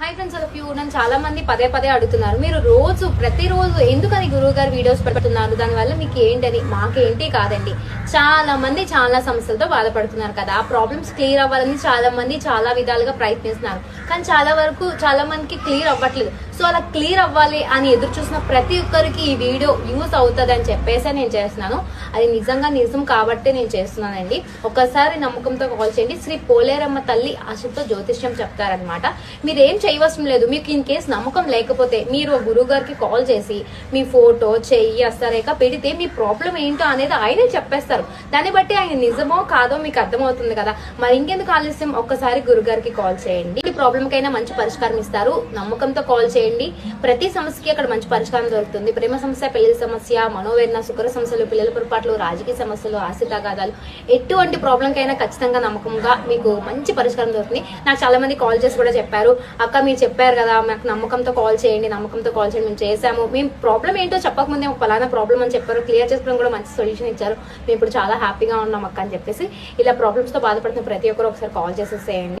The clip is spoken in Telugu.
హై ఫ్రెండ్స్ ఆఫ్ యూ నన్ను చాలా మంది పదే పదే అడుగుతున్నారు. మీరు రోజు ప్రతిరోజు ఎందుకని గురువు గారు వీడియోస్ పెడుతున్నారు? దానివల్ల మీకు ఏంటని మాకేంటి కాదండి. చాలా మంది చాలా సమస్యలతో బాధపడుతున్నారు కదా. ఆ ప్రాబ్లమ్స్ క్లియర్ అవ్వాలని చాలా మంది చాలా విధాలుగా ప్రయత్నిస్తున్నారు. కానీ చాలా వరకు చాలా మందికి క్లియర్ అవ్వట్లేదు. సో అలా క్లియర్ అవ్వాలి అని ఎదురు చూసిన ప్రతి ఒక్కరికి ఈ వీడియో యూస్ అవుతుంది అని చెప్పేసి నేను చేస్తున్నాను. అది నిజంగా నిజం కాబట్టి నేను చేస్తున్నానండి. ఒకసారి నమ్మకంతో కాల్ చేయండి. శ్రీ పోలేరమ్మ తల్లి ఆశతో జ్యోతిష్యం చెప్తారనమాట మీరేం చేయవసరం లేదు. మీకు ఇన్ కేస్ నమ్మకం లేకపోతే మీరు గురువు గారికి కాల్ చేసి మీ ఫోటో చెయ్యి అస్తారేక పెడితే మీ ప్రాబ్లం ఏంటో అనేది ఆయనే చెప్పేస్తారు. దాన్ని బట్టి ఆయన నిజమో కాదో మీకు అర్థమవుతుంది కదా. మరి ఇంకెందుకు ఆలస్యం? ఒక్కసారి గురుగారికి కాల్ చేయండి. ఈ ప్రాబ్లంకైనా మంచి పరిష్కారం ఇస్తారు. నమ్మకంతో కాల్ చేయండి. ప్రతి సమస్యకి అక్కడ మంచి పరిష్కారం దొరుకుతుంది. ప్రేమ సమస్య పెళ్ళి సమస్య మనోవేదన శుక్ర సమస్యలు పిల్లల పొరపాట్లు రాజకీయ సమస్యలు ఆస్తి తగాదాలు ఎటువంటి ప్రాబ్లంకైనా ఖచ్చితంగా నమ్మకంగా మీకు మంచి పరిష్కారం దొరుకుతుంది. నాకు చాలా మంది కాల్ చేసి కూడా చెప్పారు అక్క మీరు చెప్పారు కదా మాకు నమ్మకంతో కాల్ చేయండి నమ్మకంతో కాల్ చేయండి మేము చేసాము మేము ప్రాబ్లం ఏంటో చెప్పకముందే ఫలానా ప్రాబ్లం అని చెప్పారు క్లియర్ చేసుకోవడం కూడా మంచి సొల్యూషన్ ఇచ్చారు. మేము ఇప్పుడు చాలా హ్యాపీగా ఉన్నాం అక్క అని చెప్పేసి ఇలా ప్రాబ్లమ్స్తో బాధపడుతున్న ప్రతి ఒక్కరు ఒకసారి కాల్ చేసేసేయండి.